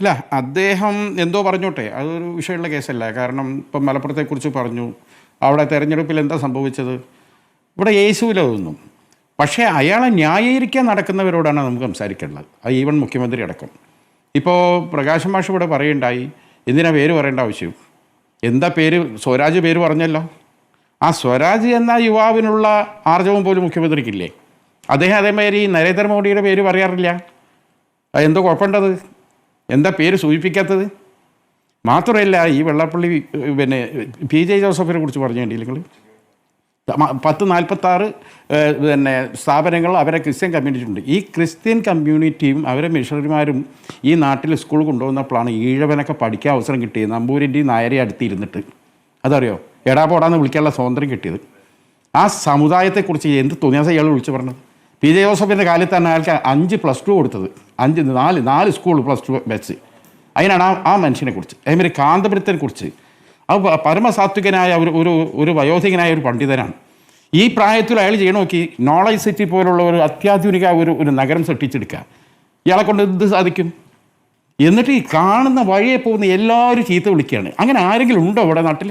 അല്ല അദ്ദേഹം എന്തോ പറഞ്ഞോട്ടെ അതൊരു വിഷയമുള്ള കേസല്ല. കാരണം ഇപ്പം മലപ്പുറത്തെക്കുറിച്ച് പറഞ്ഞു അവിടെ തെരഞ്ഞെടുപ്പിൽ എന്താ സംഭവിച്ചത്? ഇവിടെ യേശുവിലൊന്നും പക്ഷേ അയാളെ ന്യായീകരിക്കാൻ നടക്കുന്നവരോടാണ് നമുക്ക് സംസാരിക്കേണ്ടത്. അത് ഈവൻ മുഖ്യമന്ത്രി അടക്കം. ഇപ്പോൾ പ്രകാശ് മാഷ് ഇവിടെ പറയുണ്ടായി എന്തിനാ പേര് പറയേണ്ട ആവശ്യം? എന്താ പേര്? സ്വരാജ് പേര് പറഞ്ഞല്ലോ. ആ സ്വരാജ് എന്ന യുവാവിനുള്ള ആർജവം പോലും മുഖ്യമന്ത്രിക്കില്ലേ? അദ്ദേഹം അതേമാതിരി നരേന്ദ്രമോദിയുടെ പേര് പറയാറില്ല. എന്തോ കുഴപ്പമുണ്ടത്? എന്താ പേര് സൂചിപ്പിക്കാത്തത്? മാത്രമല്ല ഈ വെള്ളാപ്പള്ളി പിന്നെ പി ജെ ജോസഫിനെ കുറിച്ച് പറഞ്ഞു നിങ്ങൾ പത്ത് നാൽപ്പത്താറ് പിന്നെ സ്ഥാപനങ്ങൾ അവരെ ക്രിസ്ത്യൻ കമ്മ്യൂണിറ്റി ഉണ്ട്. ഈ ക്രിസ്ത്യൻ കമ്മ്യൂണിറ്റിയും അവരെ മിഷണറിമാരും ഈ നാട്ടിൽ സ്കൂൾ കൊണ്ടുവന്നപ്പോഴാണ് ഈഴവനൊക്കെ പഠിക്കാൻ അവസരം കിട്ടിയത്. നമ്പൂരിന്റെയും നായരെ അടുത്തിരുന്നിട്ട്. അതറിയോ? എടാ പോടാന്ന് വിളിക്കാനുള്ള സ്വാതന്ത്ര്യം കിട്ടിയത്. ആ സമുദായത്തെക്കുറിച്ച് എന്ത് തോന്നിയാസം ഇയാൾ വിളിച്ചു പറഞ്ഞത്? പി ജെ ജോസഫിന്റെ കാലത്ത് തന്നെ അയാൾക്ക് അഞ്ച് പ്ലസ് ടു കൊടുത്തത്. അഞ്ച് നാല് നാല് സ്കൂൾ പ്ലസ് ടു വെച്ച്. അതിനാണ് ആ ആ മനുഷ്യനെ കുറിച്ച്. അതേമാതിരി കാന്തപുരത്തിനെ കുറിച്ച്. അത് പരമസാത്വികനായ ഒരു ഒരു ഒരു വയോധികനായ ഒരു പണ്ഡിതനാണ്. ഈ പ്രായത്തിൽ അയാൾ ചെയ്യണ നോക്കി നോളജ് സിറ്റി പോലുള്ള ഒരു അത്യാധുനിക ഒരു ഒരു നഗരം സൃഷ്ടിച്ചെടുക്കുക ഇയാളെ കൊണ്ട് എന്ത് സാധിക്കും? എന്നിട്ട് ഈ കാണുന്ന വഴിയെ പോകുന്ന എല്ലാവരും ചീത്ത വിളിക്കുകയാണ്. അങ്ങനെ ആരെങ്കിലും ഉണ്ടോ ഇവിടെ നാട്ടിൽ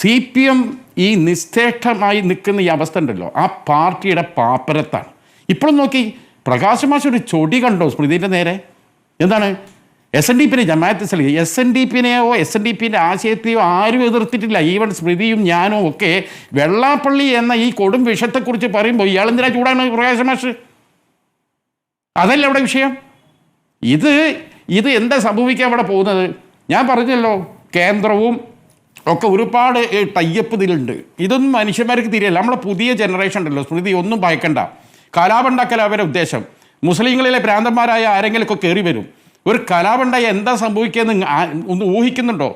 സി പി എം ഈ നിസ്തേഷ്ടമായി നിൽക്കുന്ന ഈ അവസ്ഥ ഉണ്ടല്ലോ. ആ പാർട്ടിയുടെ പാപ്പരത്താണ്. ഇപ്പോഴും നോക്കി പ്രകാശ് മാഷ് ഒരു ചൊടി കണ്ടോ സ്മൃതിന്റെ നേരെ? എന്താണ്? എസ് എൻ ഡി പിന്നെ Jamaat Islami S N D പിന്നെയോ എസ് എൻ ഡി പിന്റെ ആശയത്തെയോ ആരും എതിർത്തിട്ടില്ല. ഈവൻ സ്മൃതിയും ഞാനും ഒക്കെ വെള്ളാപ്പള്ളി എന്ന ഈ കൊടും വിഷയത്തെക്കുറിച്ച് പറയുമ്പോൾ ഇയാൾ എന്തിനാ ചൂടാണ് പ്രകാശ് മാഷ്? അതല്ല അവിടെ വിഷയം. ഇത് ഇത് എന്താ സംഭവിക്കാൻ അവിടെ പോകുന്നത്? ഞാൻ പറഞ്ഞല്ലോ കേന്ദ്രവും ഒക്കെ ഒരുപാട് ടയ്യപ്പ് ഇതിലുണ്ട്. ഇതൊന്നും മനുഷ്യന്മാർക്ക് തിരിയല്ല. നമ്മളെ പുതിയ ജനറേഷൻ ഉണ്ടല്ലോ സ്മൃതി ഒന്നും ഭയക്കണ്ട. കലാപുണ്ടാക്കൽ അവരുടെ ഉദ്ദേശം. മുസ്ലിങ്ങളിലെ ഭ്രാന്തന്മാരായ ആരെങ്കിലുമൊക്കെ കയറി വരും. ഒരു കലാപുണ്ടായി എന്താ സംഭവിക്കുകയെന്ന് ഒന്ന് ഊഹിക്കുന്നുണ്ടോ?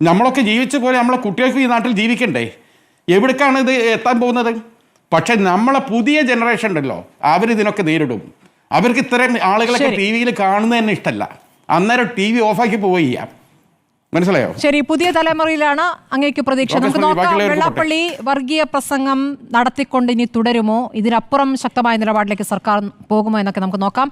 നമ്മളൊക്കെ ജീവിച്ച പോലെ നമ്മളെ കുട്ടികൾക്ക് ഈ നാട്ടിൽ ജീവിക്കണ്ടേ? എവിടേക്കാണ് ഇത് എത്താൻ പോകുന്നത്? പക്ഷേ നമ്മളെ പുതിയ ജനറേഷൻ ഉണ്ടല്ലോ അവരിതിനൊക്കെ നേരിടും. അവർക്ക് ഇത്തരം ആളുകളൊക്കെ. ടി വിയിൽ കാണുന്നത് തന്നെ ഇഷ്ടമല്ല അന്നേരം ടി വി ഓഫാക്കി പോവുക ചെയ്യാം മനസ്സിലായോ? ശരി പുതിയ തലമുറയിലാണ് അങ്ങേക്ക് പ്രതീക്ഷ. നമുക്ക് നോക്കാം വെള്ളാപ്പള്ളി വർഗീയ പ്രസംഗം നടത്തിക്കൊണ്ട് ഇനി തുടരുമോ? ഇതിനപ്പുറം ശക്തമായ നിലപാടിലേക്ക് സർക്കാർ പോകുമോ എന്നൊക്കെ നമുക്ക് നോക്കാം.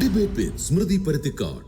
ഡിബേറ്റ് സ്മൃതി പരുത്തിക്കാട്